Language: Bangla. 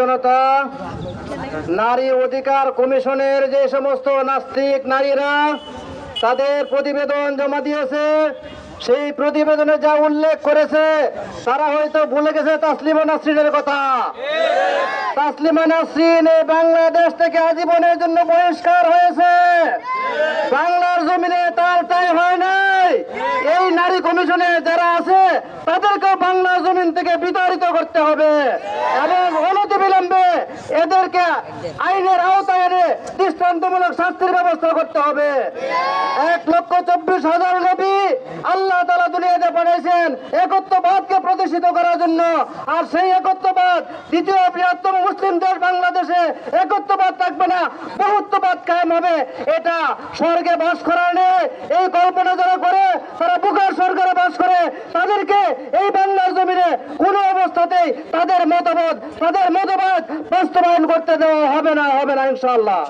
জনতা, নারী অধিকার কমিশনের যে সমস্ত নাস্তিক নারীরা তাদের প্রতিবেদন জমা দিয়েছে, সেই প্রতিবেদনে যা উল্লেখ করেছে, তারা হয়তো ভুলে গেছে তাসলিমা নাসরিনের কথা। তাসলিমা নাসরিন এই বাংলাদেশ থেকে আজীবনের জন্য বহিষ্কার হয়েছে। বাংলার জমিনে তার তাই হয় নাই। এই নারী কমিশনে যারা আছে তাদেরকে বাংলা জমিন থেকে বিতাড়িত করতে হবে। এবং এদেরকে আইনের আওতায় এনে দৃষ্টান্তমূলক শাস্তির ব্যবস্থা করতে হবে। এক লক্ষ চব্বিশ হাজার নবী আল্লাহ তালা দুনিয়াতে পাঠিয়েছেন একত্ববাদকে প্রতিষ্ঠিত করার জন্য। আর সেই একত্ববাদ দ্বিতীয় বৃহত্তম মুসলিম দেশ বাংলাদেশে একত্ববাদ থাকবে না, বহুত্ববাদ কায়েম হবে। এটা স্বর্গে বাস করার নেই। এই কল্পনা যারা করে, তারা বুকার সরকারে বাস করে। তাদেরকে এই বাংলার জমিনে কোনো অবস্থাতেই তাদের মতামত তাদের মতবাদ বাস্তবায়ন করতে দেওয়া হবে না হবে না ইনশাআল্লাহ।